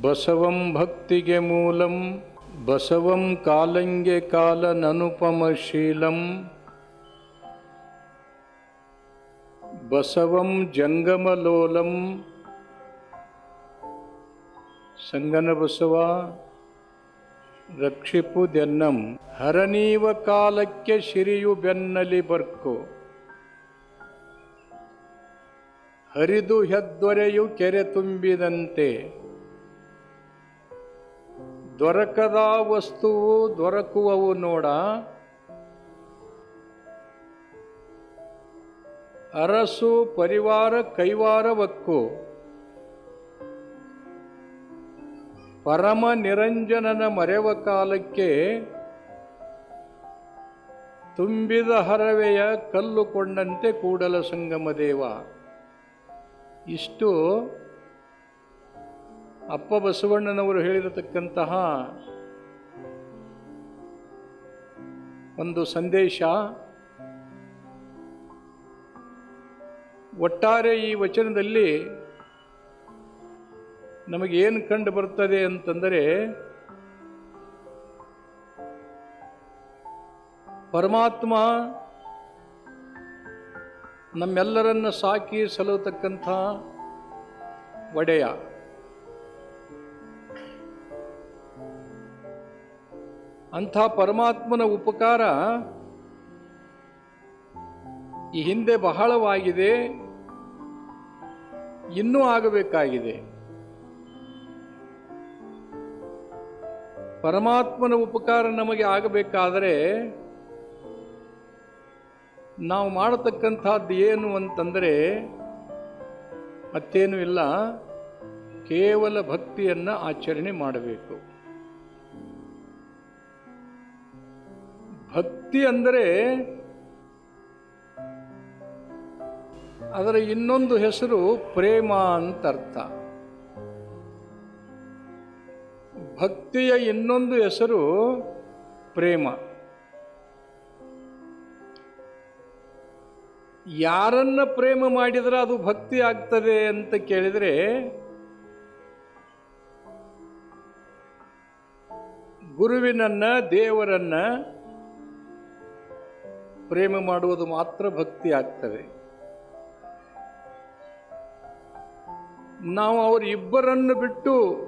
ಬಸವಂ ಭಕ್ತಿಗೆ ಮೂಲಂ, ಬಸವಂ ಕಾಲಂಗೆ ಕಾಲನನುಪಮಶೀಲಂ. ಬಸವಂ ಜಂಗಮಲೋಲಂ. ಸಂಗನ ಬಸವ ರಕ್ಷಿಪುದೆನ್ನಂ ಹರನೀವ ಕಾಲಕ್ಕೆ ಶಿರಿಯು ಬೆನ್ನಲಿ ಬರ್ಕು. ಹರಿದು ಹೆದ್ದೊರೆಯು ಕೆರೆ ತುಂಬಿದಂತೆ. ದೊರಕದ ವಸ್ತುವು ದೊರಕುವವು ನೋಡ. ಅರಸು ಪರಿವಾರ ಕೈವಾರವಕ್ಕು. ಪರಮ ನಿರಂಜನನ ಮರೆವ ಕಾಲಕ್ಕೆ ತುಂಬಿದ ಹರವೆಯ ಕಲ್ಲು ಕೊಂಡಂತೆ ಕೂಡಲ ಸಂಗಮ ದೇವ ಇಷ್ಟು ಅಪ್ಪ ಬಸವಣ್ಣನವರು ಹೇಳಿರತಕ್ಕಂತಹ ಒಂದು ಸಂದೇಶ, ಒಟ್ಟಾರೆ ಈ ವಚನದಲ್ಲಿ ನಮಗೇನು ಕಂಡು ಬರ್ತದೆ ಅಂತಂದರೆ, ಪರಮಾತ್ಮ ನಮ್ಮೆಲ್ಲರನ್ನು ಸಾಕಿ ಸಲುತಕ್ಕಂಥ ಒಡೆಯ. ಅಂಥ ಪರಮಾತ್ಮನ ಉಪಕಾರ ಈ ಹಿಂದೆ ಬಹಳವಾಗಿದೆ, ಇನ್ನೂ ಆಗಬೇಕಾಗಿದೆ. ಪರಮಾತ್ಮನ ಉಪಕಾರ ನಮಗೆ ಆಗಬೇಕಾದರೆ ನಾವು ಮಾಡತಕ್ಕಂಥದ್ದು ಏನು ಅಂತಂದರೆ ಮತ್ತೇನೂ ಇಲ್ಲ, ಕೇವಲ ಭಕ್ತಿಯನ್ನು ಆಚರಣೆ ಮಾಡಬೇಕು. ಭಕ್ತಿ ಅಂದರೆ ಅದರ ಇನ್ನೊಂದು ಹೆಸರು ಪ್ರೇಮ ಅಂತ ಅರ್ಥ ಭಕ್ತಿಯ ಇನ್ನೊಂದು ಹೆಸರು ಪ್ರೇಮ. ಯಾರನ್ನ ಪ್ರೇಮ ಮಾಡಿದರೆ ಅದು ಭಕ್ತಿ ಆಗ್ತದೆ ಅಂತ ಕೇಳಿದರೆ ಗುರುವಿನನ್ನ, ದೇವರನ್ನ ಪ್ರೇಮ ಮಾಡುವುದು ಮಾತ್ರ ಭಕ್ತಿ ಆಗ್ತದೆ. ನಾವು ಅವರಿಬ್ಬರನ್ನು ಬಿಟ್ಟು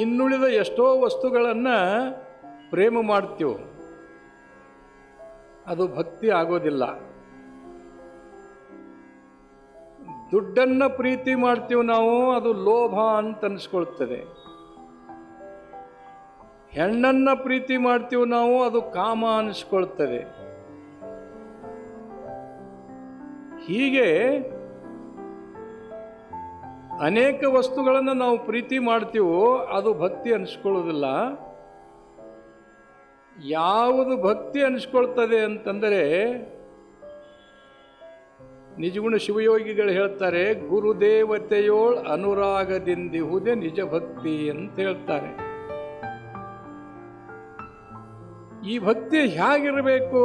ಇನ್ನುಳಿದ ಎಷ್ಟೋ ವಸ್ತುಗಳನ್ನು ಪ್ರೇಮ ಮಾಡ್ತೀವಿ. ಅದು ಭಕ್ತಿ ಆಗೋದಿಲ್ಲ. ದುಡ್ಡನ್ನು ಪ್ರೀತಿ ಮಾಡ್ತೀವಿ ನಾವು, ಅದು ಲೋಭ ಅಂತ ಅನಿಸ್ಕೊಳ್ತದೆ. ಹೆಣ್ಣನ್ನ ಪ್ರೀತಿ ಮಾಡ್ತೀವಿ ನಾವು, ಅದು ಕಾಮ ಅನಿಸ್ಕೊಳ್ತದೆ. ಹೀಗೆ ಅನೇಕ ವಸ್ತುಗಳನ್ನು ನಾವು ಪ್ರೀತಿ ಮಾಡ್ತೀವೋ, ಅದು ಭಕ್ತಿ ಅನಿಸ್ಕೊಳ್ಳೋದಿಲ್ಲ. ಯಾವುದು ಭಕ್ತಿ ಅನಿಸ್ಕೊಳ್ತದೆ ಅಂತಂದರೆ, ನಿಜಗುಣ ಶಿವಯೋಗಿಗಳು ಹೇಳ್ತಾರೆ, ಗುರುದೇವತೆಯೋಳ್ ಅನುರಾಗದಿಂದಿಹುದೇ ನಿಜ ಭಕ್ತಿ ಅಂತ ಹೇಳ್ತಾರೆ. ಈ ಭಕ್ತಿ ಹೇಗಿರಬೇಕು?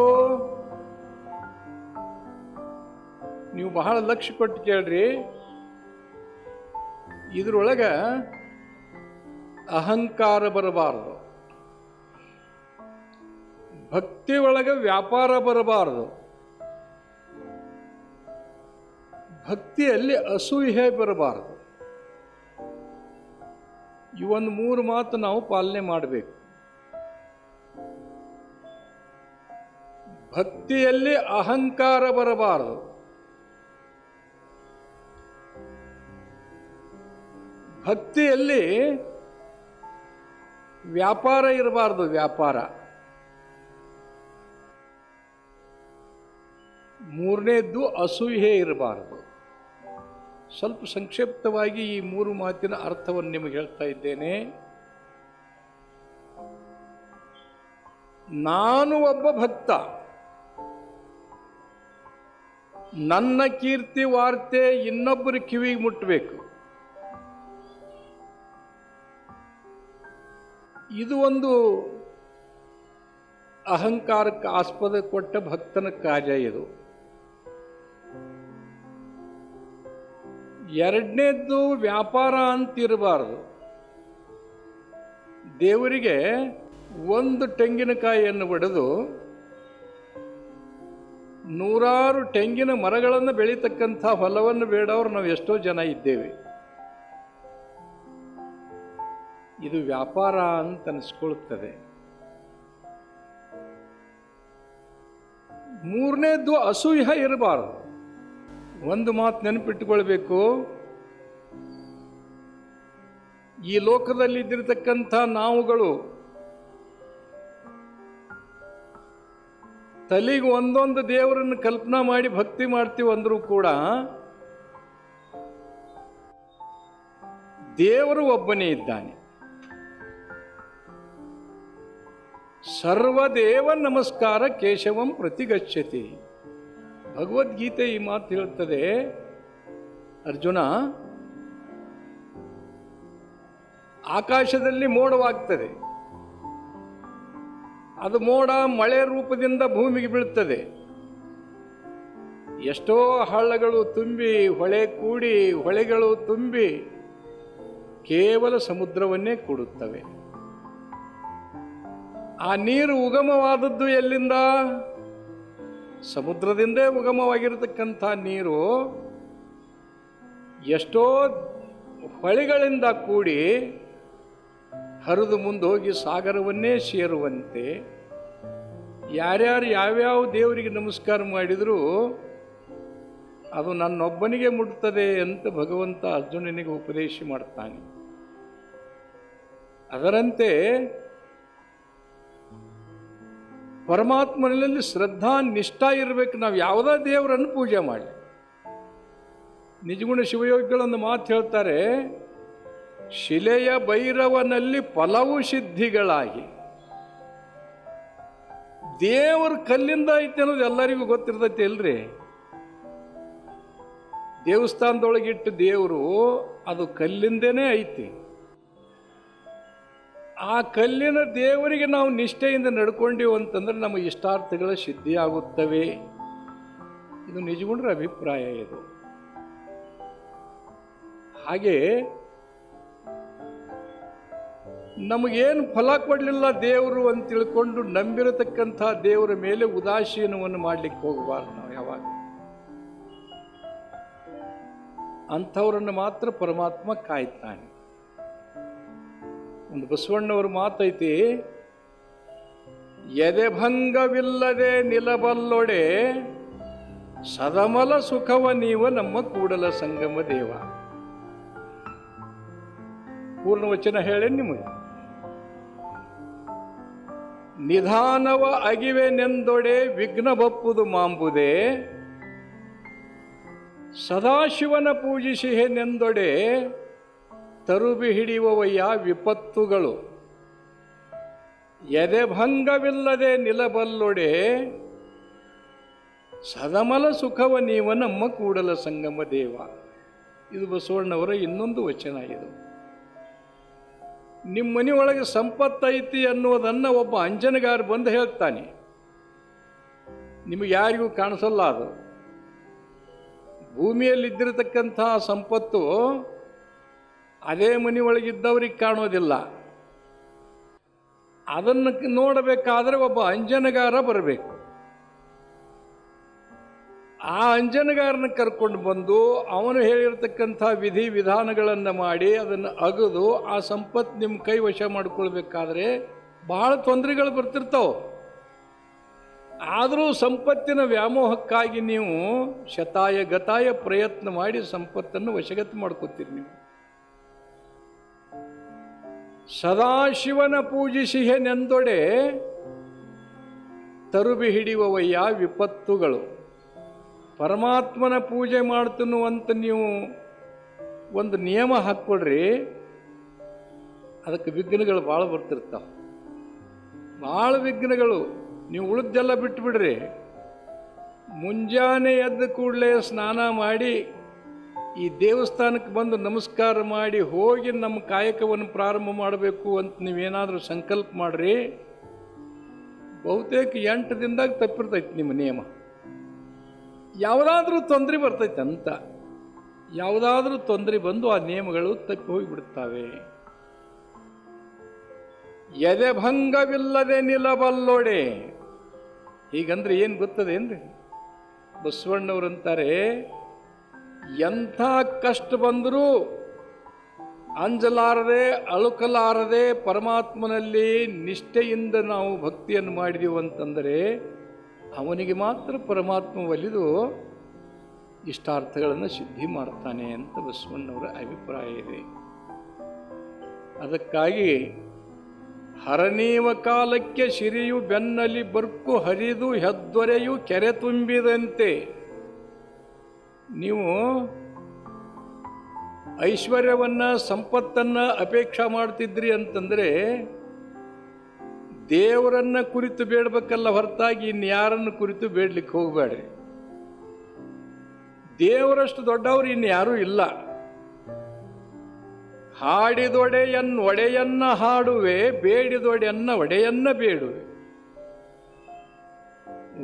ನೀವು ಬಹಳ ಲಕ್ಷ್ಯ ಕೊಟ್ಟು ಕೇಳ್ರಿ. ಇದ್ರೊಳಗ ಅಹಂಕಾರ ಬರಬಾರದು. ಭಕ್ತಿ ಒಳಗೆ ವ್ಯಾಪಾರ ಬರಬಾರದು. ಭಕ್ತಿಯಲ್ಲಿ ಅಸೂಹೆ ಬರಬಾರದು. ಒಂದು ಮೂರು ಮಾತು ನಾವು ಪಾಲನೆ ಮಾಡಬೇಕು. ಭಕ್ತಿಯಲ್ಲಿ ಅಹಂಕಾರ ಬರಬಾರದು. ಭಕ್ತಿಯಲ್ಲಿ ವ್ಯಾಪಾರ ಇರಬಾರ್ದು, ವ್ಯಾಪಾರ. ಮೂರನೇದ್ದು ಅಸೂಹೆ ಇರಬಾರದು. ಸ್ವಲ್ಪ ಸಂಕ್ಷಿಪ್ತವಾಗಿ ಈ ಮೂರು ಮಾತಿನ ಅರ್ಥವನ್ನು ನಿಮಗೆ ಹೇಳ್ತಾ ಇದ್ದೇನೆ. ನಾನು ಒಬ್ಬ ಭಕ್ತ. ನನ್ನ ಕೀರ್ತಿ ವಾರ್ತೆ ಇನ್ನೊಬ್ಬರ ಕಿವಿಗೆ ಮುಟ್ಟಬೇಕು ಇದು ಒಂದು ಅಹಂಕಾರಕ್ಕೆ ಆಸ್ಪದ ಕೊಟ್ಟ ಭಕ್ತನ ಕಾರ್ಯ ಇದು. ಎರಡನೇದ್ದು ವ್ಯಾಪಾರ ಅಂತಿರಬಾರದು. ದೇವರಿಗೆ ಒಂದು ತೆಂಗಿನಕಾಯಿಯನ್ನು ಒಡೆದು ನೂರಾರು ತೆಂಗಿನ ಮರಗಳನ್ನು ಬೆಳೀತಕ್ಕಂಥ ಹೊಲವನ್ನು ಬೇಡವರು ನಾವು ಎಷ್ಟೋ ಜನ ಇದ್ದೇವೆ. ಇದು ವ್ಯಾಪಾರ ಅಂತ ಅನಿಸ್ಕೊಳ್ಳುತ್ತದೆ ಮೂರನೇದ್ದು ಅಸೂಯ ಇರಬಾರದು. ಒಂದು ಮಾತು ನೆನಪಿಟ್ಟುಕೊಳ್ಬೇಕು. ಈ ಲೋಕದಲ್ಲಿ ಇದ್ದಿರತಕ್ಕಂಥ ನಾವುಗಳು ತಲೆಗೆ ಒಂದೊಂದು ದೇವರನ್ನು ಕಲ್ಪನಾ ಮಾಡಿ ಭಕ್ತಿ ಮಾಡ್ತೀವಿ ಅಂದರೂ ಕೂಡ ದೇವರು ಒಬ್ಬನೇ ಇದ್ದಾನೆ. ಸರ್ವದೇವ ನಮಸ್ಕಾರ ಕೇಶವಂ ಪ್ರತಿಗಚ್ಚತಿ ಭಗವದ್ಗೀತೆ ಈ ಮಾತು ಹೇಳುತ್ತದೆ ಅರ್ಜುನ, ಆಕಾಶದಲ್ಲಿ ಮೋಡವಾಗ್ತದೆ. ಅದು ಮೋಡ ಮಳೆ ರೂಪದಿಂದ ಭೂಮಿಗೆ ಬೀಳುತ್ತದೆ. ಎಷ್ಟೋ ಹಳ್ಳಗಳು ತುಂಬಿ, ಹೊಳೆ ಕೂಡಿ, ಹೊಳೆಗಳು ತುಂಬಿ ಕೇವಲ ಸಮುದ್ರವನ್ನೇ ಕೂಡುತ್ತವೆ. ಆ ನೀರು ಉಗಮವಾದದ್ದು ಎಲ್ಲಿಂದ? ಸಮುದ್ರದಿಂದೇ ಉಗಮವಾಗಿರತಕ್ಕಂಥ ನೀರು ಎಷ್ಟೋ ಹೊಳೆಗಳಿಂದ ಕೂಡಿ ಹರಿದು ಮುಂದೆ ಹೋಗಿ ಸಾಗರವನ್ನೇ ಸೇರುವಂತೆ ಯಾರ್ಯಾರು ಯಾವ್ಯಾವ ದೇವರಿಗೆ ನಮಸ್ಕಾರ ಮಾಡಿದರೂ ಅದು ನನ್ನೊಬ್ಬನಿಗೆ ಮುಟ್ತದೆ ಅಂತ ಭಗವಂತ ಅರ್ಜುನನಿಗೆ ಉಪದೇಶ ಮಾಡ್ತಾನೆ. ಅದರಂತೆ ಪರಮಾತ್ಮನಲ್ಲಿ ಶ್ರದ್ಧಾ, ನಿಷ್ಠಾ ಇರಬೇಕು. ನಾವು ಯಾವುದೇ ದೇವರನ್ನು ಪೂಜೆ ಮಾಡಿ ನಿಜಗುಣ ಶಿವಯೋಗಿಗಳೊಂದು ಮಾತು ಹೇಳ್ತಾರೆ ಶಿಲೆಯ ಭೈರವನಲ್ಲಿ ಫಲವು ಸಿದ್ಧಿಗಳಾಗಿ. ದೇವರ ಕಲ್ಲಿಂದ ಐತೆ ಅನ್ನೋದು ಎಲ್ಲರಿಗೂ ಗೊತ್ತಿರ್ತೈತಿ ಅಲ್ರಿ ದೇವಸ್ಥಾನದೊಳಗಿಟ್ಟು ದೇವರು ಅದು ಕಲ್ಲಿಂದೇನೆ ಐತಿ. ಆ ಕಲ್ಲಿನ ದೇವರಿಗೆ ನಾವು ನಿಷ್ಠೆಯಿಂದ ನಡ್ಕೊಂಡೀವಿ ಅಂತಂದ್ರೆ ನಮ್ಮ ಇಷ್ಟಾರ್ಥಗಳ ಸಿದ್ಧಿಯಾಗುತ್ತವೆ. ಇದು ನಿಜಗುಂಡ್ರ ಅಭಿಪ್ರಾಯ ಇದು. ಹಾಗೆ ನಮಗೇನು ಫಲ ಕೊಡಲಿಲ್ಲ ದೇವರು ಅಂತ ತಿಳ್ಕೊಂಡು ನಂಬಿರತಕ್ಕಂಥ ದೇವರ ಮೇಲೆ ಉದಾಸೀನವನ್ನು ಮಾಡಲಿಕ್ಕೆ ಹೋಗಬಾರ್ದು ನಾವು ಯಾವಾಗ. ಅಂಥವ್ರನ್ನು ಮಾತ್ರ ಪರಮಾತ್ಮ ಕಾಯ್ತಾನೆ. ಒಂದು ಬಸವಣ್ಣವ್ರ ಮಾತೈತಿ ಎದೆಭಂಗವಿಲ್ಲದೆ ನಿಲಬಲ್ಲೊಡೆ, ಸದಮಲ ಸುಖವ ನೀವ ನಮ್ಮ ಕೂಡಲ ಸಂಗಮ ದೇವ. ಪೂರ್ಣ ವಚನ ಹೇಳಿ ನಿಮಗೆ? ನಿಧಾನವ ಅಗಿವೆ ನೆಂದೊಡೆ ವಿಘ್ನ ಬಪ್ಪುದು ಮಾಂಬುದೇ. ಸದಾಶಿವನ ಪೂಜಿಸಿಹೆ ನೆಂದೊಡೆ ತರುಬಿ ಹಿಡಿಯುವವಯ್ಯ ವಿಪತ್ತುಗಳು. ಎದೆಭಂಗವಿಲ್ಲದೆ ನಿಲಬಲ್ಲೊಡೆ ಸದಮಲ ಸುಖವ ನೀವ ನಮ್ಮ ಕೂಡಲ ಸಂಗಮ ದೇವ. ಇದು ಬಸವಣ್ಣವರ ಇನ್ನೊಂದು ವಚನ ಇದು. ನಿಮ್ಮ ಮನೆಯೊಳಗೆ ಸಂಪತ್ತೈತಿ ಅನ್ನೋದನ್ನು ಒಬ್ಬ ಅಂಜನಗಾರ ಬಂದು ಹೇಳ್ತಾನೆ. ನಿಮಗೆ ಯಾರಿಗೂ ಕಾಣಿಸಲ್ಲ ಅದು. ಭೂಮಿಯಲ್ಲಿದ್ದಿರತಕ್ಕಂಥ ಸಂಪತ್ತು ಅದೇ ಮನೆಯೊಳಗಿದ್ದವ್ರಿಗೆ ಕಾಣೋದಿಲ್ಲ. ಅದನ್ನು ನೋಡಬೇಕಾದ್ರೆ ಒಬ್ಬ ಅಂಜನಗಾರ ಬರಬೇಕು. ಆ ಅಂಜನಗಾರನ ಕರ್ಕೊಂಡು ಬಂದು ಅವನು ಹೇಳಿರ್ತಕ್ಕಂಥ ವಿಧಿ ವಿಧಾನಗಳನ್ನು ಮಾಡಿ ಅದನ್ನು ಅಗದು, ಆ ಸಂಪತ್ತು ನಿಮ್ಮ ಕೈ ವಶ ಮಾಡಿಕೊಳ್ಬೇಕಾದ್ರೆ ಬಹಳ ತೊಂದರೆಗಳು ಬರ್ತಿರ್ತಾವೆ. ಆದರೂ ಸಂಪತ್ತಿನ ವ್ಯಾಮೋಹಕ್ಕಾಗಿ ನೀವು ಶತಾಯ ಗತಾಯ ಪ್ರಯತ್ನ ಮಾಡಿ ಸಂಪತ್ತನ್ನು ವಶಗತಿ ಮಾಡ್ಕೋತೀರಿ ನೀವು. ಸದಾಶಿವನ ಪೂಜಿಸಿಹೆ ನೆಂದೊಡೆ ತರುಬಿ ಹಿಡಿಯುವವಯ್ಯ ವಿಪತ್ತುಗಳು. ಪರಮಾತ್ಮನ ಪೂಜೆ ಮಾಡ್ತನ್ನುವಂತ ನೀವು ಒಂದು ನಿಯಮ ಹಾಕ್ಕೊಡ್ರಿ, ಅದಕ್ಕೆ ವಿಘ್ನಗಳು ಭಾಳ ಬರ್ತಿರ್ತಾವೆ. ಭಾಳ ವಿಘ್ನಗಳು, ನೀವು ಉಳಿದೆಲ್ಲ ಬಿಟ್ಬಿಡ್ರಿ. ಮುಂಜಾನೆ ಎದ್ದ ಕೂಡಲೇ ಸ್ನಾನ ಮಾಡಿ, ಈ ದೇವಸ್ಥಾನಕ್ಕೆ ಬಂದು ನಮಸ್ಕಾರ ಮಾಡಿ ಹೋಗಿ ನಮ್ಮ ಕಾಯಕವನ್ನು ಪ್ರಾರಂಭ ಮಾಡಬೇಕು ಅಂತ ನೀವೇನಾದರೂ ಸಂಕಲ್ಪ ಮಾಡಿರಿ. ಬಹುತೇಕ ಎಂಟು ದಿನದಾಗ ತಪ್ಪಿರ್ತೈತಿ ನಿಮ್ಮ ನಿಯಮ. ಯಾವುದಾದ್ರೂ ತೊಂದರೆ ಬರ್ತೈತೆ ಅಂತ ಯಾವುದಾದ್ರೂ ತೊಂದರೆ ಬಂದು ಆ ನಿಯಮಗಳು ತಪ್ಪಿ ಹೋಗಿಬಿಡ್ತವೆ. ಎದೆಭಂಗವಿಲ್ಲದೆ ನಿಲ್ಲಬಲ್ಲೋಡೆ. ಹೀಗಂದ್ರೆ ಏನು ಗೊತ್ತದೇನ್ರಿ ಬಸವಣ್ಣವ್ರಂತಾರೆ, ಎಂಥ ಕಷ್ಟ ಬಂದರೂ ಅಂಜಲಾರದೆ, ಅಳುಕಲಾರದೆ ಪರಮಾತ್ಮನಲ್ಲಿ ನಿಷ್ಠೆಯಿಂದ ನಾವು ಭಕ್ತಿಯನ್ನು ಮಾಡಿದೆವು ಅಂತಂದರೆ ಅವನಿಗೆ ಮಾತ್ರ ಪರಮಾತ್ಮ ಒಲಿದು ಇಷ್ಟಾರ್ಥಗಳನ್ನು ಸಿದ್ಧಿ ಮಾಡ್ತಾನೆ ಅಂತ ಬಸವಣ್ಣವರ ಅಭಿಪ್ರಾಯ ಇದೆ. ಅದಕ್ಕಾಗಿ ಹರನೀವ ಕಾಲಕ್ಕೆ ಸಿರಿಯು ಬೆನ್ನಲಿ ಬರ್ಕು ಹರಿದು ಹೆದ್ದೊರೆಯು ಕೆರೆ ತುಂಬಿದಂತೆ. ನೀವು ಐಶ್ವರ್ಯವನ್ನು, ಸಂಪತ್ತನ್ನು ಅಪೇಕ್ಷೆ ಮಾಡ್ತಿದ್ರಿ ಅಂತಂದ್ರೆ ದೇವರನ್ನ ಕುರಿತು ಬೇಡಬೇಕಲ್ಲ ಹೊರತಾಗಿ ಇನ್ಯಾರನ್ನು ಕುರಿತು ಬೇಡ್ಲಿಕ್ಕೆ ಹೋಗಬೇಡ್ರಿ. ದೇವರಷ್ಟು ದೊಡ್ಡವರು ಇನ್ಯಾರೂ ಇಲ್ಲ. ಹಾಡಿದೊಡೆಯನ್ ಒಡೆಯನ್ನ ಹಾಡುವೆ, ಬೇಡಿದೊಡೆಯನ್ನ ಒಡೆಯನ್ನ ಬೇಡುವೆ.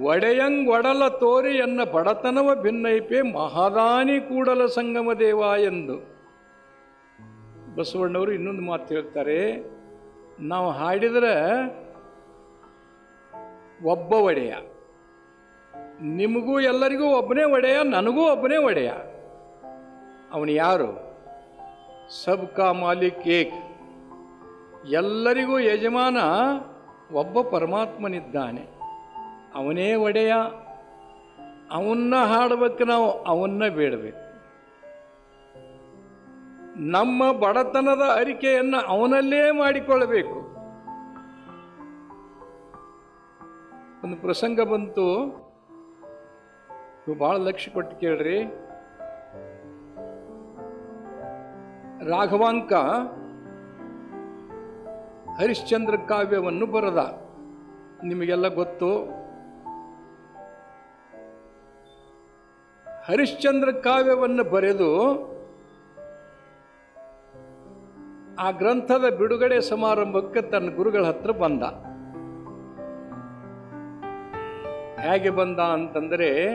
ಒಡೆಯಂಗ್ ಒಡಲ ತೋರಿ ಎನ್ನ ಬಡತನವ ಭಿನ್ನೈಪೆ ಮಹಾದಾನಿ ಕೂಡಲ ಸಂಗಮ ದೇವ ಎಂದು. ಬಸವಣ್ಣವರು ಇನ್ನೊಂದು ಮಾತು ಹೇಳ್ತಾರೆ, ನಾವು ಹಾಡಿದ್ರೆ ಒಬ್ಬ ಒಡೆಯ. ನಿಮಗೂ ಎಲ್ಲರಿಗೂ ಒಬ್ಬನೇ ಒಡೆಯ, ನನಗೂ ಒಬ್ಬನೇ ಒಡೆಯ. ಅವನು ಯಾರು? ಸಬ್ ಕಾ ಮಾಲಿಕ್ ಏಕ್. ಎಲ್ಲರಿಗೂ ಯಜಮಾನ ಒಬ್ಬ ಪರಮಾತ್ಮನಿದ್ದಾನೆ. ಅವನೇ ಒಡೆಯ. ಅವನ್ನ ಹಾಡಬೇಕು ನಾವು, ಅವನ್ನ ಬೇಡಬೇಕು. ನಮ್ಮ ಬಡತನದ ಅರಿಕೆಯನ್ನು ಅವನಲ್ಲೇ ಮಾಡಿಕೊಳ್ಳಬೇಕು. ಒಂದು ಪ್ರಸಂಗ ಬಂತು. ನೀವು ಭಾಳ ಲಕ್ಷ್ಯ ಕೊಟ್ಟು ಕೇಳ್ರಿ. ರಾಘವಾಂಕ ಹರಿಶ್ಚಂದ್ರ ಕಾವ್ಯವನ್ನು ಬರದ. ನಿಮಗೆಲ್ಲ ಗೊತ್ತು. ಹರಿಶ್ಚಂದ್ರ ಕಾವ್ಯವನ್ನು ಬರೆದು ಆ ಗ್ರಂಥದ ಬಿಡುಗಡೆ ಸಮಾರಂಭಕ್ಕೆ ತನ್ನ ಗುರುಗಳ ಹತ್ರ ಬಂದ. ಹೇಗೆ ಬಂದ ಅಂತಂದರೆ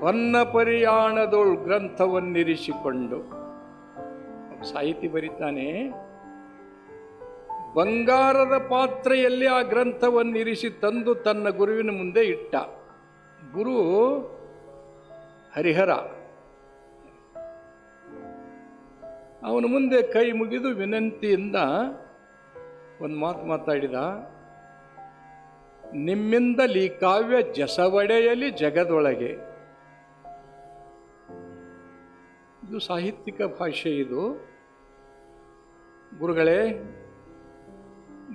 ಹೊನ್ನ ಪರಿಯಾಣದೊಳ್ ಗ್ರಂಥವನ್ನಿರಿಸಿಕೊಂಡು ಸಾಹಿತಿ ಬರಿತಾನೆ ಬಂಗಾರದ ಪಾತ್ರೆಯಲ್ಲಿ ಆ ಗ್ರಂಥವನ್ನಿರಿಸಿ ತಂದು ತನ್ನ ಗುರುವಿನ ಮುಂದೆ ಇಟ್ಟ. ಗುರು ಹರಿಹರ. ಅವನ ಮುಂದೆ ಕೈ ಮುಗಿದು ವಿನಂತಿಯಿಂದ ಒಂದು ಮಾತು ಮಾತಾಡಿದ. ನಿಮ್ಮಿಂದಲೀ ಕಾವ್ಯ ಜಸವಡೆಯಲಿ ಜಗದೊಳಗೆ. ಇದು ಸಾಹಿತ್ಯಿಕ ಭಾಷೆ ಇದು. ಗುರುಗಳೇ,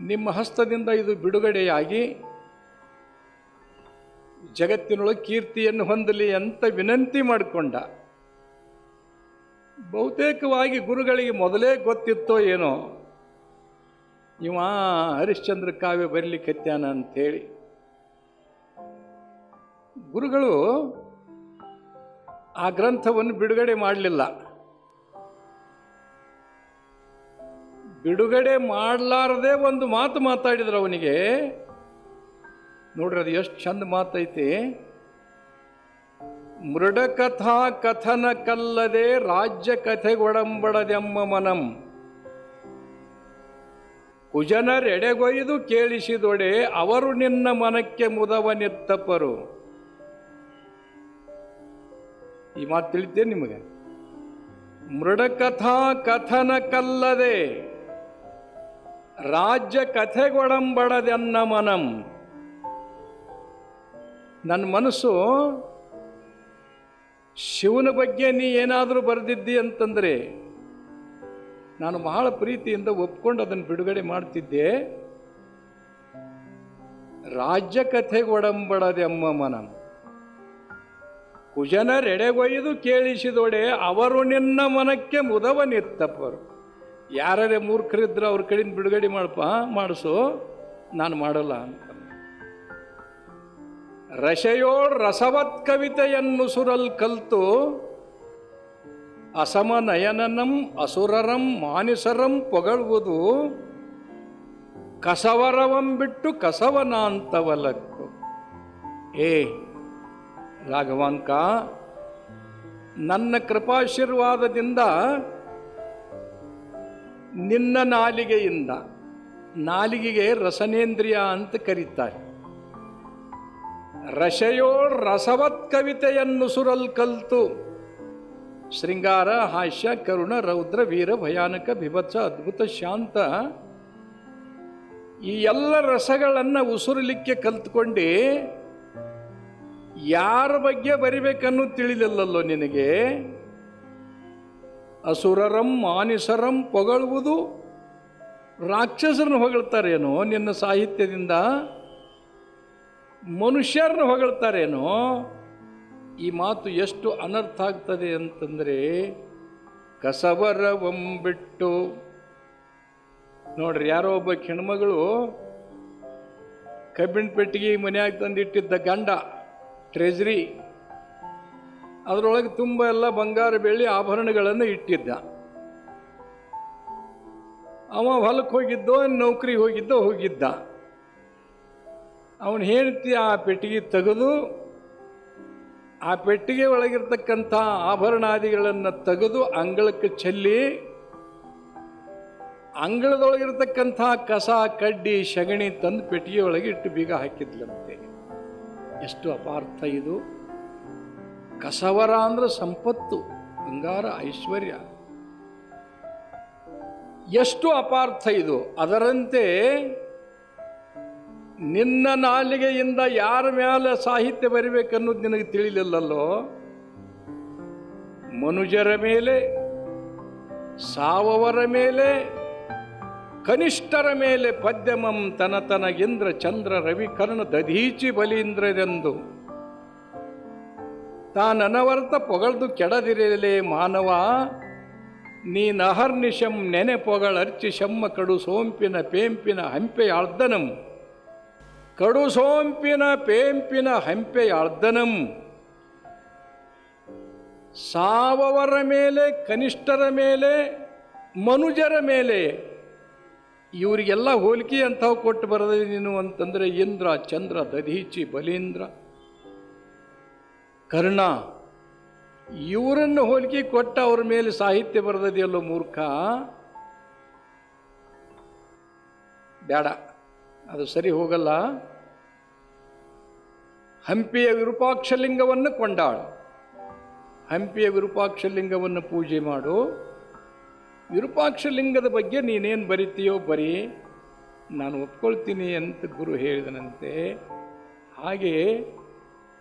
ನಿಮ್ಮ ಹಸ್ತದಿಂದ ಇದು ಬಿಡುಗಡೆಯಾಗಿ ಜಗತ್ತಿನೊಳಗೆ ಕೀರ್ತಿಯನ್ನು ಹೊಂದಲಿ ಅಂತ ವಿನಂತಿ ಮಾಡಿಕೊಂಡ. ಬಹುತೇಕವಾಗಿ ಗುರುಗಳಿಗೆ ಮೊದಲೇ ಗೊತ್ತಿತ್ತೋ ಏನೋ ಇವ ಹರಿಶ್ಚಂದ್ರ ಕಾವ್ಯ ಬರಲಿಕ್ಕತ್ಯಾನ ಅಂಥೇಳಿ. ಗುರುಗಳು ಆ ಗ್ರಂಥವನ್ನು ಬಿಡುಗಡೆ ಮಾಡಲಿಲ್ಲ. ಬಿಡುಗಡೆ ಮಾಡಲಾರದೆ ಒಂದು ಮಾತು ಮಾತಾಡಿದ್ರು ಅವನಿಗೆ. ನೋಡ್ರಿ ಅದು ಎಷ್ಟು ಚಂದ ಮಾತೈತಿ. ಮೃಡಕಥಾ ಕಥನ ಕಲ್ಲದೆ ರಾಜ್ಯ ಕಥೆಗೊಡಂಬಡದೆಮ್ಮ ಮನಂ. ಕುಜನರೆಡೆಗೊಯ್ದು ಕೇಳಿಸಿದೊಡೆ ಅವರು ನಿನ್ನ ಮನಕ್ಕೆ ಮುದವನೆತ್ತಪ್ಪರು ಈ ಮಾತು ತಿಳಿತೇನೆ ನಿಮಗೆ? ಮೃಡಕಥಾ ಕಥನ ಕಲ್ಲದೆ ರಾಜ್ಯ ಕಥೆಗೊಡಂಬಡದೆನ್ನ ಮನಂ. ನನ್ನ ಮನಸ್ಸು ಶಿವನ ಬಗ್ಗೆ ನೀ ಏನಾದರೂ ಬರೆದಿದ್ದಿ ಅಂತಂದರೆ ನಾನು ಬಹಳ ಪ್ರೀತಿಯಿಂದ ಒಪ್ಕೊಂಡು ಅದನ್ನು ಬಿಡುಗಡೆ ಮಾಡ್ತಿದ್ದೆ. ರಾಜ್ಯ ಕಥೆಗೊಡಂಬಡದೆಮ್ಮ ಮನ. ಕುಜನರೆಡೆಗೊಯ್ದು ಕೇಳಿಸಿದೊಡೆ ಅವರು ನಿನ್ನ ಮನಕ್ಕೆ ಮುದವನಿತ್ತಪ್ಪರು ಯಾರೇ ಮೂರ್ಖರಿದ್ರೆ ಅವ್ರ ಕಡೆಯಿಂದ ಬಿಡುಗಡೆ ಮಾಡಪ್ಪ, ಮಾಡಿಸು, ನಾನು ಮಾಡಲ್ಲ ಅಂತ. ರಸಯೋಳ್ ರಸವತ್ ಕವಿತೆಯನ್ನು ಸುರಲ್ ಕಲ್ತು ಅಸಮನಯನನಂ, ಅಸುರರಂ, ಮಾನಿಸರಂ ಪೊಗಳುವುದು ಕಸವರವಂ ಬಿಟ್ಟು ಕಸವನಾಂತವಲಕ್ಕು. ಏ, ರಾಘವಾಂಕ, ನನ್ನ ಕೃಪಾಶೀರ್ವಾದದಿಂದ, ನಿನ್ನ ನಾಲಿಗೆಯಿಂದ, ನಾಲಿಗೆಗೆ ರಸನೇಂದ್ರಿಯ ಅಂತ ಕರೀತಾರೆ. ರಸವತ್ ಕವಿತೆಯನ್ನು ಸುರಲ್ ಕಲ್ತು ಶೃಂಗಾರ, ಹಾಸ್ಯ, ಕರುಣ, ರೌದ್ರ, ವೀರ, ಭಯಾನಕ, ಬಿಭತ್ಸ, ಅದ್ಭುತ, ಶಾಂತ. ಈ ಎಲ್ಲ ರಸಗಳನ್ನು ಉಸುರಲಿಕ್ಕೆ ಕಲ್ತ್ಕೊಂಡು ಯಾರ ಬಗ್ಗೆ ಬರಿಬೇಕನ್ನು ತಿಳಿಲಿಲ್ಲಲ್ಲೋ ನಿನಗೆ? ಅಸುರರಂ, ಮಾನಿಸರಂ, ಪೊಗಳುವುದು ರಾಕ್ಷಸರನ್ನು ಹೊಗಳ್ತಾರೇನೋ ನಿನ್ನ ಸಾಹಿತ್ಯದಿಂದ? ಮನುಷ್ಯರನ್ನು ಹೊಗಳ್ತಾರೇನೋ? ಈ ಮಾತು ಎಷ್ಟು ಅನರ್ಥ ಆಗ್ತದೆ ಅಂತಂದರೆ ಕಸವರವಂಬಿಟ್ಟು ನೋಡ್ರಿ ಯಾರೋ ಒಬ್ಬ ಹೆಣ್ಮಗಳು ಕಬ್ಬಿಣ ಪೆಟ್ಟಿಗೆ ಮನ್ಯಾಗ ತಂದಿಟ್ಟಿದ್ದ ಗಂಡ ಟ್ರೆಜರಿ ಅದರೊಳಗೆ ತುಂಬ ಎಲ್ಲ ಬಂಗಾರ ಬೆಳ್ಳಿ ಆಭರಣಗಳನ್ನು ಇಟ್ಟಿದ್ದ. ಅವ ಹೊಲಕ್ಕೆ ಹೋಗಿದ್ದೋ ನೌಕರಿಗೆ ಹೋಗಿದ್ದೋ ಹೋಗಿದ್ದ. ಅವನು ಹೇಳ್ತಿ ಆ ಪೆಟ್ಟಿಗೆ ತೆಗೆದು ಆ ಪೆಟ್ಟಿಗೆ ಒಳಗಿರ್ತಕ್ಕಂಥ ಆಭರಣಾದಿಗಳನ್ನು ತೆಗೆದು ಅಂಗಳಕ್ಕೆ ಚೆಲ್ಲಿ, ಅಂಗಳದೊಳಗಿರ್ತಕ್ಕಂಥ ಕಸ, ಕಡ್ಡಿ, ಸಗಣಿ ತಂದು ಪೆಟ್ಟಿಗೆ ಒಳಗೆ ಇಟ್ಟು ಬೀಗ ಹಾಕಿದ್ಲಂತೆ. ಎಷ್ಟು ಅಪಾರ್ಥ ಇದು. ಕಸವರ ಅಂದ್ರೆ ಸಂಪತ್ತು, ಬಂಗಾರ, ಐಶ್ವರ್ಯ. ಎಷ್ಟು ಅಪಾರ್ಥ ಇದು. ಅದರಂತೆ ನಿನ್ನ ನಾಲಿಗೆಯಿಂದ ಯಾರ ಮೇಲೆ ಸಾಹಿತ್ಯ ಬರಿಬೇಕನ್ನೋದು ನಿನಗೆ ತಿಳಿಲಿಲ್ಲಲ್ಲೋ? ಮನುಜರ ಮೇಲೆ, ಸಾವವರ ಮೇಲೆ, ಕನಿಷ್ಠರ ಮೇಲೆ ಪದ್ಯಮಂ ತನತನ ಇಂದ್ರ ಚಂದ್ರ ರವಿ ಕರ್ಣ ದಧೀಚಿ ಬಲೀಂದ್ರದೆಂದು ತಾನನವರ್ತ ಪೊಗಳ್ದು ಕೆಡದಿರಲೇ ಮಾನವ ನೀನಹರ್ನಿಶಂ ನೆನೆ ಪೊಗಳರ್ಚಿ ಶಮ್ಮ ಕಡು ಸೋಂಪಿನ ಪೇಂಪಿನ ಹಂಪೆಯ ಅರ್ಧನಂ ಕಡು ಸೋಂಪಿನ ಪೇಂಪಿನ ಹಂಪೆಯ ಅರ್ಧನಂ ಸಾವವರ ಮೇಲೆ, ಕನಿಷ್ಠರ ಮೇಲೆ, ಮನುಜರ ಮೇಲೆ. ಇವರಿಗೆಲ್ಲ ಹೋಲಿಕೆ ಅಂಥವು ಕೊಟ್ಟು ಬರದೆ ನೀನು ಅಂತಂದರೆ ಇಂದ್ರ, ಚಂದ್ರ, ದಧೀಚಿ, ಬಲೀಂದ್ರ. ಕರ್ಣ, ಇವರನ್ನು ಹೋಲಿಕೆ ಕೊಟ್ಟ ಅವ್ರ ಮೇಲೆ ಸಾಹಿತ್ಯ ಬರೆದದೆಯಲ್ಲೋ ಮೂರ್ಖ? ಬೇಡ. ಅದು ಸರಿ ಹೋಗಲ್ಲ. ಹಂಪಿಯ ವಿರೂಪಾಕ್ಷಲಿಂಗವನ್ನು ಕೊಂಡಾಳು. ಹಂಪಿಯ ವಿರೂಪಾಕ್ಷಲಿಂಗವನ್ನು ಪೂಜೆ ಮಾಡು. ವಿರೂಪಾಕ್ಷಲಿಂಗದ ಬಗ್ಗೆ ನೀನೇನು ಬರಿತೀಯೋ ಬರೀ, ನಾನು ಒಪ್ಕೊಳ್ತೀನಿ ಅಂತ ಗುರು ಹೇಳಿದನಂತೆ. ಹಾಗೆ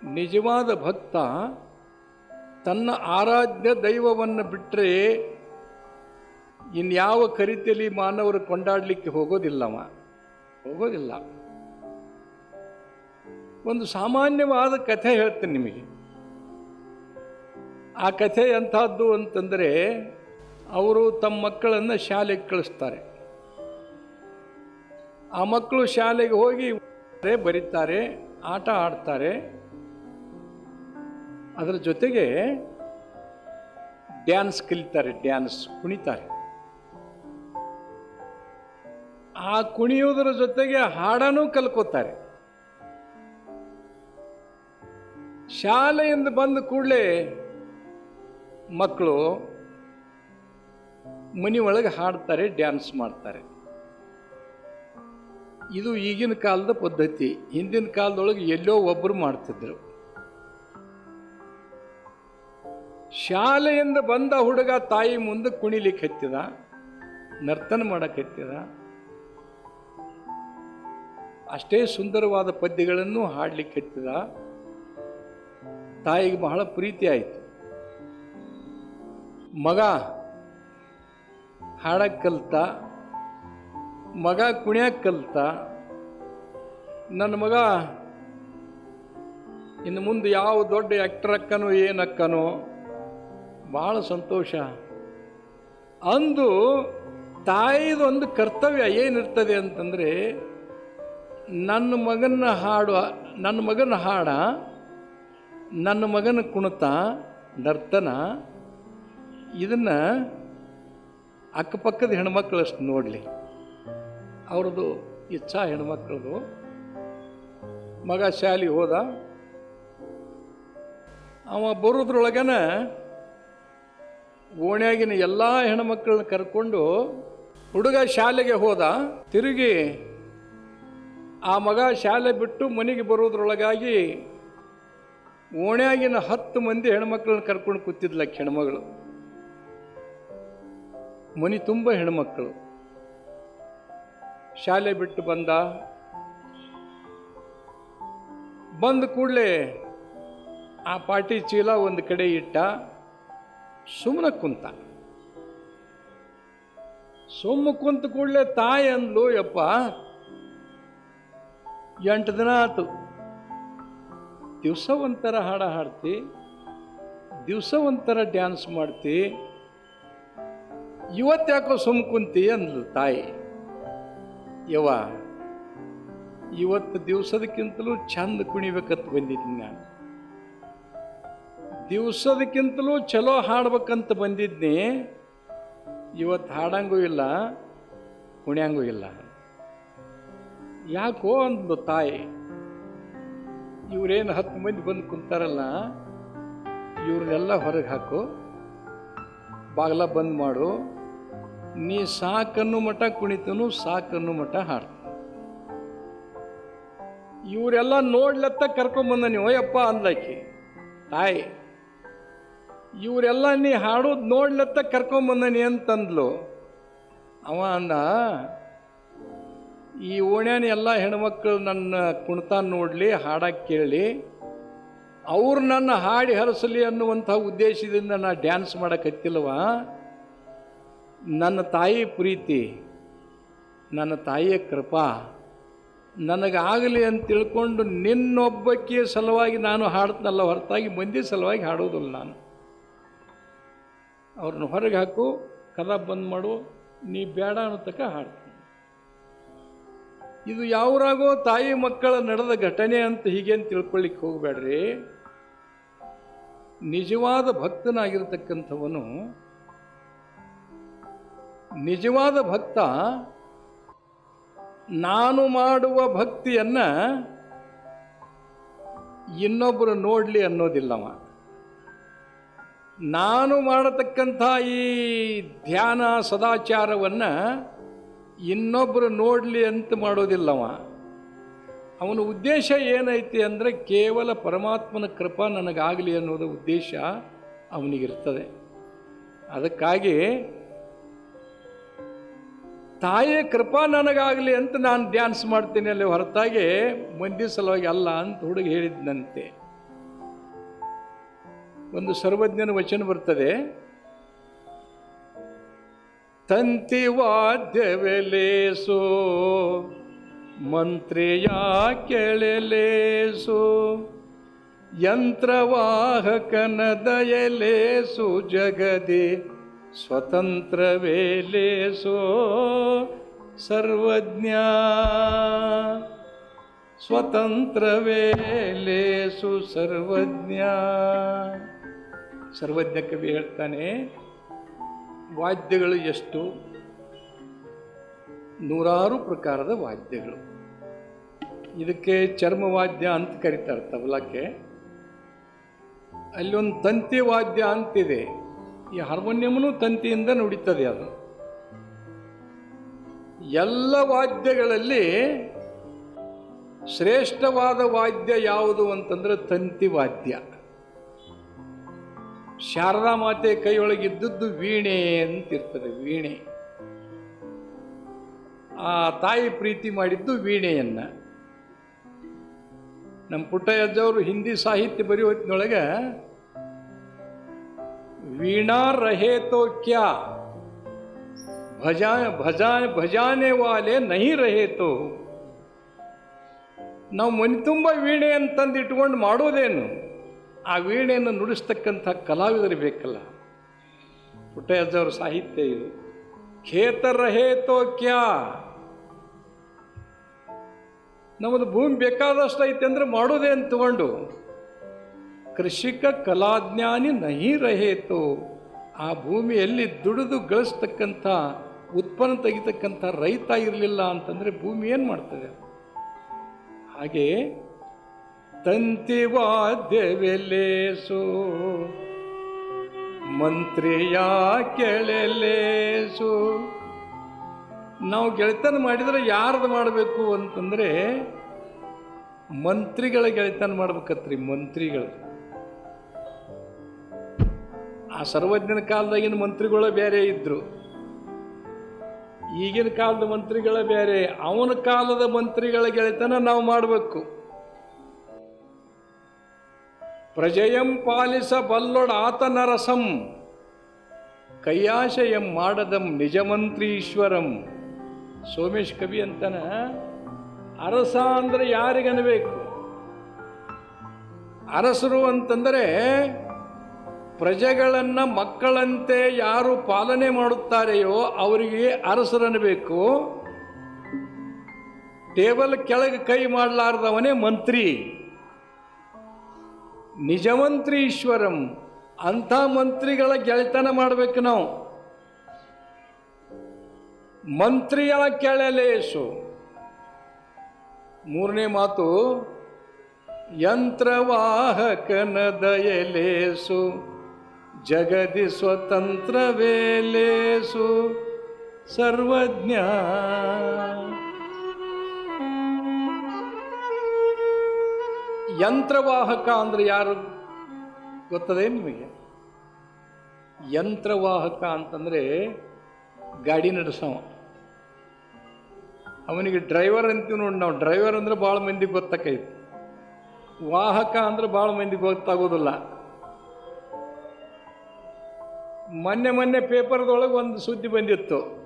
ನಿಜವಾದ ಭಕ್ತ ತನ್ನ ಆರಾಧ್ಯ ದೈವವನ್ನು ಬಿಟ್ಟರೆ ಇನ್ಯಾವ ಕರಿತಲಿ ಮಾನವರು ಕೊಂಡಾಡಲಿಕ್ಕೆ ಹೋಗೋದಿಲ್ಲವ. ಹೋಗೋದಿಲ್ಲ. ಒಂದು ಸಾಮಾನ್ಯವಾದ ಕಥೆ ಹೇಳ್ತೀನಿ ನಿಮಗೆ. ಆ ಕಥೆ ಎಂಥದ್ದು ಅಂತಂದರೆ, ಅವರು ತಮ್ಮ ಮಕ್ಕಳನ್ನು ಶಾಲೆಗೆ ಕಳಿಸ್ತಾರೆ. ಆ ಮಕ್ಕಳು ಶಾಲೆಗೆ ಹೋಗಿ ಬರೀತಾರೆ, ಆಟ ಆಡ್ತಾರೆ. ಅದರ ಜೊತೆಗೆ ಡ್ಯಾನ್ಸ್ ಕಲಿತಾರೆ, ಡ್ಯಾನ್ಸ್ ಕುಣಿತಾರೆ. ಆ ಕುಣಿಯುವುದರ ಜೊತೆಗೆ ಹಾಡನೂ ಕಲ್ಕೋತಾರೆ. ಶಾಲೆಯಿಂದ ಬಂದ ಕೂಡಲೇ ಮಕ್ಕಳು ಮನೆ ಒಳಗೆ ಹಾಡ್ತಾರೆ, ಡ್ಯಾನ್ಸ್ ಮಾಡ್ತಾರೆ. ಇದು ಈಗಿನ ಕಾಲದ ಪದ್ಧತಿ. ಹಿಂದಿನ ಕಾಲದೊಳಗೆ ಎಲ್ಲೋ ಒಬ್ಬರು ಮಾಡ್ತಿದ್ರು. ಶಾಲೆಯಿಂದ ಬಂದ ಹುಡುಗ ತಾಯಿ ಮುಂದೆ ಕುಣಿಲಿಕ್ಕೆ ಹತ್ತಿದ, ನರ್ತನ ಮಾಡಕ್ಕೆ ಹತ್ತಿದ ಅಷ್ಟೇ ಸುಂದರವಾದ ಪದ್ಯಗಳನ್ನು ಹಾಡಲಿಕ್ಕೆ ಹತ್ತಿದ ತಾಯಿಗೆ ಬಹಳ ಪ್ರೀತಿ ಆಯಿತು. ಮಗ ಹಾಡಕ್ಕೆ ಕಲ್ತ, ಮಗ ಕುಣಿಯಕ್ಕೆ ಕಲ್ತ, ನನ್ನ ಮಗ ಇನ್ನು ಮುಂದೆ ಯಾವ ದೊಡ್ಡ ಆ್ಯಕ್ಟರ್ ಅಕ್ಕನೋ ಏನಕ್ಕನೋ ಭಾಳ ಸಂತೋಷ. ಅಂದು ತಾಯಿದೊಂದು ಕರ್ತವ್ಯ ಏನಿರ್ತದೆ ಅಂತಂದರೆ ನನ್ನ ಮಗನ ಹಾಡು ನನ್ನ ಮಗನ ಹಾಡ, ನನ್ನ ಮಗನ ಕುಣಿತ, ನರ್ತನ, ಇದನ್ನು ಅಕ್ಕಪಕ್ಕದ ಹೆಣ್ಮಕ್ಳಷ್ಟು ನೋಡಲಿ. ಅವ್ರದ್ದು ಇಚ್ಛಾ ಹೆಣ್ಮಕ್ಳದು ಮಗ ಶಾಲೆಗೆ ಹೋದ. ಅವ ಬರೋದ್ರೊಳಗನ ಓಣ್ಯಾಗಿನ ಎಲ್ಲ ಹೆಣ್ಮಕ್ಳನ್ನ ಕರ್ಕೊಂಡು ಹುಡುಗ ಶಾಲೆಗೆ ಹೋದ. ತಿರುಗಿ ಆ ಮಗ ಶಾಲೆ ಬಿಟ್ಟು ಮನೆಗೆ ಬರೋದ್ರೊಳಗಾಗಿ ಓಣ್ಯಾಗಿನ ಹತ್ತು ಮಂದಿ ಹೆಣ್ಮಕ್ಳನ್ನ ಕರ್ಕೊಂಡು ಕೂತಿದ್ಲಕ್ಕೆ ಹೆಣ್ಮಗಳು. ಮನೆ ತುಂಬ ಹೆಣ್ಮಕ್ಳು. ಶಾಲೆ ಬಿಟ್ಟು ಬಂದ. ಬಂದ ಕೂಡಲೇ ಆ ಪಾಟಿ ಚೀಲ ಒಂದು ಕಡೆ ಇಟ್ಟ. ಸುಮ್ಮನೆ ಕುಂತ. ಸುಮ್ಮ ಕುಂತ ಕೂಡಲೇ ತಾಯಿ ಅಂದ್ಲು ಯಪ್ಪ ಎಂಟು ದಿನ ಆತು. ದಿವಸ ಒಂಥರ ಹಾಡ ಹಾಡ್ತಿ ದಿವಸ ಒಂಥರ ಡ್ಯಾನ್ಸ್ ಮಾಡ್ತಿ. ಇವತ್ತ್ಯಾಕೋ ಸುಮ್ ಕುಂತಿ ಅಂದ್ಲು ತಾಯಿ. ಯವ್ವ, ಇವತ್ತು ದಿವಸದಕ್ಕಿಂತಲೂ ಚಂದ ಕುಣಿಬೇಕಂತ ಬಂದಿದ್ದೀನಿ ನಾನು. ದಿವಸದಕ್ಕಿಂತಲೂ ಚಲೋ ಹಾಡ್ಬೇಕಂತ ಬಂದಿದ್ನಿ. ಇವತ್ತು ಹಾಡಂಗೂ ಇಲ್ಲ, ಕುಣಿಯಂಗೂ ಇಲ್ಲ. ಯಾಕೋ ಅಂದ್ಲು ತಾಯಿ, ಇವರೇನು ಹತ್ತು ಮಂದಿ ಬಂದು ಕುಂತಾರಲ್ಲ, ಇವ್ರನ್ನೆಲ್ಲ ಹೊರಗೆ ಹಾಕು, ಬಾಗ್ಲ ಬಂದ್ ಮಾಡು, ನೀ ಸಾಕನ್ನು ಮಠ ಕುಣಿತನು, ಸಾಕನ್ನು ಮಠ ಹಾಡ್ತ. ಇವರೆಲ್ಲ ನೋಡ್ಲತ್ತ ಕರ್ಕೊಂಬಂದ ನೀವು ಅಯ್ಯಪ್ಪ ಅಂದ್ಲಾಕಿ. ತಾಯಿ, ಇವರೆಲ್ಲ ನೀ ಹಾಡೋದು ನೋಡ್ಲತ್ತ ಕರ್ಕೊಂಬಂದನಿ ಅಂತಂದ್ಲು. ಅವ ಅಂದ ಈ ಓಣ್ಯಾನ ಎಲ್ಲ ಹೆಣ್ಮಕ್ಳು ನನ್ನ ಕುಣಿತ ನೋಡಲಿ ಹಾಡಕ್ಕೆ ಕೇಳಿ. ಅವ್ರು ನನ್ನ ಹಾಡಿ ಹರಸಲಿ ಅನ್ನುವಂಥ ಉದ್ದೇಶದಿಂದ ನಾನು ಡ್ಯಾನ್ಸ್ ಮಾಡೋಕ್ಕತ್ತಿಲ್ವ ನನ್ನ ತಾಯಿ ಪ್ರೀತಿ, ನನ್ನ ತಾಯಿಯ ಕೃಪಾ ನನಗಾಗಲಿ ಅಂತ ತಿಳ್ಕೊಂಡು ನಿನ್ನೊಬ್ಬಕ್ಕೆ ಸಲುವಾಗಿ ನಾನು ಹಾಡ್ತನಲ್ಲ, ಹೊರತಾಗಿ ಮಂದಿ ಸಲುವಾಗಿ ಹಾಡೋದಿಲ್ಲ ನಾನು. ಅವ್ರನ್ನ ಹೊರಗೆ ಹಾಕು, ಕದ ಬಂದ್ ಮಾಡು, ನೀ ಬೇಡ ಅನ್ನೋ ಹಾಡು. ಇದು ಯಾವಾಗೋ ತಾಯಿ ಮಕ್ಕಳ ನಡೆದ ಘಟನೆ ಅಂತ ಹೀಗೇನು ತಿಳ್ಕೊಳ್ಳಿಕ್ಕೆ ಹೋಗಬೇಡ್ರಿ. ನಿಜವಾದ ಭಕ್ತನಾಗಿರ್ತಕ್ಕಂಥವನು, ನಿಜವಾದ ಭಕ್ತ ನಾನು ಮಾಡುವ ಭಕ್ತಿಯನ್ನು ಇನ್ನೊಬ್ಬರು ನೋಡಲಿ ಅನ್ನೋದಿಲ್ಲವ. ನಾನು ಮಾಡತಕ್ಕಂಥ ಈ ಧ್ಯಾನ ಸದಾಚಾರವನ್ನು ಇನ್ನೊಬ್ಬರು ನೋಡಲಿ ಅಂತ ಮಾಡೋದಿಲ್ಲವ. ಅವನ ಉದ್ದೇಶ ಏನೈತಿ ಅಂದರೆ ಕೇವಲ ಪರಮಾತ್ಮನ ಕೃಪಾ ನನಗಾಗಲಿ ಅನ್ನೋದು ಉದ್ದೇಶ ಅವನಿಗಿರ್ತದೆ. ಅದಕ್ಕಾಗಿ ತಾಯಿಯ ಕೃಪಾ ನನಗಾಗಲಿ ಅಂತ ನಾನು ಡ್ಯಾನ್ಸ್ ಮಾಡ್ತೀನಿ ಅಲ್ಲಿ ಹೊರತಾಗಿ ಮಂದಿ ಸಲುವಾಗಿ ಅಲ್ಲ ಅಂತ ಹುಡುಗ ಹೇಳಿದ್ನಂತೆ. ಒಂದು ಸರ್ವಜ್ಞನ ವಚನ ಬರ್ತದೆ. ತಂತಿ ವಾದ್ಯವೆಲೇಸು ಮಂತ್ರಿಯ ಕೆಳಲೇಸು ಯಂತ್ರವಾಹಕನ ದಯಲೇಸು ಜಗದಿ ಸ್ವತಂತ್ರವೇಲೇಸು ಸರ್ವಜ್ಞ ಸ್ವತಂತ್ರವೇಲೇಸು ಸರ್ವಜ್ಞ. ಸರ್ವಜ್ಞ ಕವಿ ಹೇಳ್ತಾನೆ ವಾದ್ಯಗಳು ಎಷ್ಟು? ನೂರಾರು ಪ್ರಕಾರದ ವಾದ್ಯಗಳು. ಇದಕ್ಕೆ ಚರ್ಮವಾದ್ಯ ಅಂತ ಕರೀತಾರೆ ತಬಲಕ್ಕೆ. ಅಲ್ಲೊಂದು ತಂತಿ ವಾದ್ಯ ಅಂತಿದೆ. ಈ ಹಾರ್ಮೋನಿಯಮನು ತಂತಿಯಿಂದ ನುಡಿತದೆ ಅದು. ಎಲ್ಲ ವಾದ್ಯಗಳಲ್ಲಿ ಶ್ರೇಷ್ಠವಾದ ವಾದ್ಯ ಯಾವುದು ಅಂತಂದ್ರೆ ತಂತಿ ವಾದ್ಯ. ಶಾರದಾ ಮಾತೆ ಕೈಯೊಳಗಿದ್ದದ್ದು ವೀಣೆ ಅಂತಿರ್ತದೆ, ವೀಣೆ. ಆ ತಾಯಿ ಪ್ರೀತಿ ಮಾಡಿದ್ದು ವೀಣೆಯನ್ನ. ನಮ್ಮ ಪುಟ್ಟಯ್ಯಜ್ಜವರು ಹಿಂದಿ ಸಾಹಿತ್ಯ ಬರೆಯುವ ಹೊತ್ತಿನೊಳಗೆ ವೀಣಾ ರಹೇತೋ ಕ್ಯಾ, ಭಜಾ ಭಜಾ, ಭಜಾನೆ ವಾಲೆ ನಹಿ ರಹೇತೋ. ನಾವು ಮನೆ ತುಂಬ ವೀಣೆ ಅಂತಂದು ಇಟ್ಕೊಂಡು ಮಾಡೋದೇನು? ಆ ವೀಣೆಯನ್ನು ನುಡಿಸ್ತಕ್ಕಂಥ ಕಲಾವಿದರು ಬೇಕಲ್ಲ. ಪುಟ್ಟಯ್ಯಜ್ಜವ್ರ ಸಾಹಿತ್ಯ ಇದು. ಖೇತ ರಹೇ ತೋ ಕ್ಯಾ? ನಮ್ಮದು ಭೂಮಿ ಬೇಕಾದಷ್ಟು ಐತೆ ಅಂದ್ರೆ ಮಾಡೋದೇ ಅಂತ ತಗೊಂಡು, ಕೃಷಿಕ ಕಲಾಜ್ಞಾನಿ ನಹಿ ರಹೇತು ಆ ಭೂಮಿಯಲ್ಲಿ ದುಡಿದು ಗಳಿಸ್ತಕ್ಕಂಥ, ಉತ್ಪನ್ನ ತೆಗಿತಕ್ಕಂಥ ರೈತ ಇರಲಿಲ್ಲ ಅಂತಂದರೆ ಭೂಮಿ ಏನು ಮಾಡ್ತದೆ? ಹಾಗೆ ತಂತಿ ವಾದ್ಯವೆಲೇಸು ಮಂತ್ರಿಯ ಕೆಳಲೇಸು. ನಾವು ಗೆಳೆತನ ಮಾಡಿದರೆ ಯಾರ್ದು ಮಾಡಬೇಕು ಅಂತಂದ್ರೆ, ಮಂತ್ರಿಗಳ ಗೆಳೆತನ ಮಾಡ್ಬೇಕತ್ರಿ, ಮಂತ್ರಿಗಳು. ಆ ಸರ್ವಜ್ಞನ ಕಾಲದಾಗಿನ ಮಂತ್ರಿಗಳ ಬೇರೆ ಇದ್ರು. ಈಗಿನ ಕಾಲದ ಮಂತ್ರಿಗಳ ಬೇರೆ. ಅವನ ಕಾಲದ ಮಂತ್ರಿಗಳ ಗೆಳೆತನ ನಾವು ಮಾಡಬೇಕು. ಪ್ರಜೆಯಂ ಪಾಲಿಸ ಬಲ್ಲೊಡ ಆತನ ರಸಂ ಕೈಯಾಶಯಂ ಮಾಡದಂ ನಿಜಮಂತ್ರೀಶ್ವರಂ. ಸೋಮೇಶ್ ಕವಿ ಅಂತನ, ಅರಸ ಅಂದ್ರೆ ಯಾರಿಗನಬೇಕು? ಅರಸರು ಅಂತಂದರೆ ಪ್ರಜೆಗಳನ್ನು ಮಕ್ಕಳಂತೆ ಯಾರು ಪಾಲನೆ ಮಾಡುತ್ತಾರೆಯೋ ಅವರಿಗೆ ಅರಸರನ್ನಬೇಕು ಟೇಬಲ್ ಕೆಳಗೆ ಕೈ ಮಾಡಲಾರ್ದವನೇ ಮಂತ್ರಿ. ನಿಜಮಂತ್ರಿ ಈಶ್ವರಂ ಅಂಥ ಮಂತ್ರಿಗಳ ಗೆಳೆತನ ಮಾಡಬೇಕು ನಾವು. ಮಂತ್ರಿಗಳ ಕೆಳಲೇಸು. ಮೂರನೇ ಮಾತು, ಯಂತ್ರವಾಹಕನ ದಯಲೇಸು. ಜಗದಿ ಸ್ವತಂತ್ರವೇಲೇಸು ಸರ್ವಜ್ಞ ಯಂತ್ರವಾಹಕ ಅಂದ್ರೆ ಯಾರು? ಗೊತ್ತದೆ ನಿಮಗೆ? ಯಂತ್ರವಾಹಕ ಅಂತಂದರೆ ಗಾಡಿ ನಡೆಸವ. ಅವನಿಗೆ ಡ್ರೈವರ್ ಅಂತೀವಿ ನೋಡಿ ನಾವು. ಡ್ರೈವರ್ ಅಂದ್ರೆ ಭಾಳ ಮಂದಿ ಗೊತ್ತಾಕೈತಿ. ವಾಹಕ ಅಂದ್ರೆ ಭಾಳ ಮಂದಿ ಗೊತ್ತಾಗೋದಿಲ್ಲ. ಮೊನ್ನೆ ಮೊನ್ನೆ ಪೇಪರ್ದೊಳಗೆ ಒಂದು ಸುದ್ದಿ ಬಂದಿತ್ತು.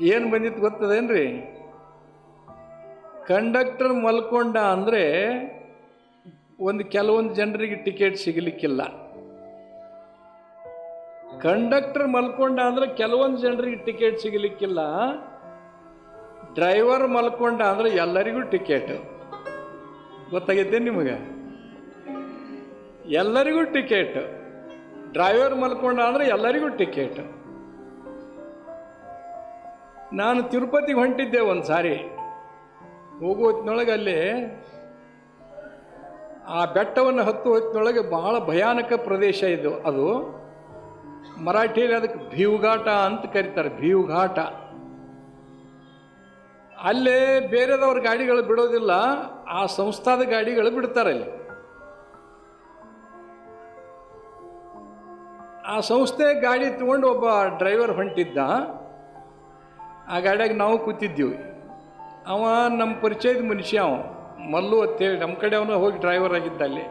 ಏನು ಬಂದಿತ್ತು ಗೊತ್ತದೇನ್ರಿ? ಕಂಡಕ್ಟರ್ ಮಲ್ಕೊಂಡ ಅಂದರೆ ಒಂದು ಕೆಲವೊಂದು ಜನರಿಗೆ ಟಿಕೆಟ್ ಸಿಗಲಿಕ್ಕಿಲ್ಲ. ಕಂಡಕ್ಟರ್ ಮಲ್ಕೊಂಡ ಅಂದ್ರೆ ಕೆಲವೊಂದು ಜನರಿಗೆ ಟಿಕೆಟ್ ಸಿಗಲಿಕ್ಕಿಲ್ಲ. ಡ್ರೈವರ್ ಮಲ್ಕೊಂಡ ಅಂದ್ರೆ ಎಲ್ಲರಿಗೂ ಟಿಕೆಟ್. ಗೊತ್ತಾಗೈತೆ ನಿಮಗೆ? ಎಲ್ಲರಿಗೂ ಟಿಕೆಟ್. ಡ್ರೈವರ್ ಮಲ್ಕೊಂಡ ಅಂದ್ರೆ ಎಲ್ಲರಿಗೂ ಟಿಕೆಟ್. ನಾನು ತಿರುಪತಿಗೆ ಹೊಂಟಿದ್ದೆ ಒಂದು ಸಾರಿ ಹೋಗೋ ಹೊತ್ತಿನೊಳಗೆ ಅಲ್ಲಿ ಆ ಬೆಟ್ಟವನ್ನು ಹತ್ತು ಹೊತ್ತಿನೊಳಗೆ ಬಹಳ ಭಯಾನಕ ಪ್ರದೇಶ ಇದು. ಅದು ಮರಾಠಿಯಲ್ಲಿ ಅದಕ್ಕೆ ಭೀವುಘಾಟ ಅಂತ ಕರೀತಾರೆ, ಭೀವುಘಾಟ. ಅಲ್ಲೇ ಬೇರೆದವ್ರ ಗಾಡಿಗಳು ಬಿಡೋದಿಲ್ಲ, ಆ ಸಂಸ್ಥಾದ ಗಾಡಿಗಳು ಬಿಡ್ತಾರೆ ಅಲ್ಲಿ. ಆ ಸಂಸ್ಥೆ ಗಾಡಿ ತಗೊಂಡು ಒಬ್ಬ ಡ್ರೈವರ್ ಹೊಂಟಿದ್ದ. ಆ ಗಾಡಿಯಾಗ ನಾವು ಕೂತಿದ್ದೀವಿ. ಅವ ನಮ್ಮ ಪರಿಚಯದ ಮನುಷ್ಯ ಅವ. ಮಲ್ಲು ಅಂತೇಳಿ ನಮ್ಮ ಕಡೆ ಅವನು ಹೋಗಿ ಡ್ರೈವರ್ ಆಗಿದ್ದ ಅಲ್ಲಿ.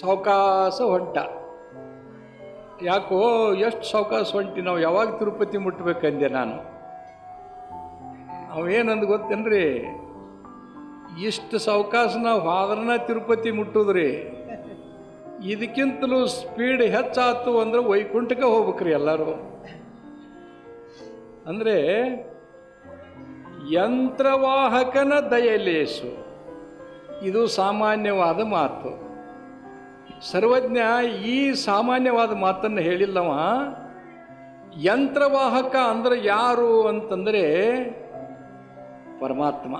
ಸಾವಕಾಸ ಹೊಂಟ. ಯಾಕೋ ಎಷ್ಟು ಸಾವಕಾಸ ಹೊಂಟಿ ನಾವು ಯಾವಾಗ ತಿರುಪತಿ ಮುಟ್ಟಬೇಕಂದೆ ನಾನು. ಅವೇನಂದು ಗೊತ್ತೇನ್ರಿ? ಇಷ್ಟು ಸಾವಕಾಶ ನಾವು ಹಾದ್ರನ ತಿರುಪತಿ ಮುಟ್ಟುದ್ರಿ. ಇದಕ್ಕಿಂತಲೂ ಸ್ಪೀಡ್ ಹೆಚ್ಚಾಯ್ತು ಅಂದ್ರೆ ವೈಕುಂಠಕ್ಕೆ ಹೋಗ್ಬೇಕ್ರಿ ಎಲ್ಲರೂ. ಅಂದರೆ ಯಂತ್ರವಾಹಕನ ದಯಲೇಸು. ಇದು ಸಾಮಾನ್ಯವಾದ ಮಾತು. ಸರ್ವಜ್ಞ ಈ ಸಾಮಾನ್ಯವಾದ ಮಾತನ್ನು ಹೇಳಿಲ್ಲವ. ಯಂತ್ರವಾಹಕ ಅಂದ್ರೆ ಯಾರು ಅಂತಂದರೆ ಪರಮಾತ್ಮ.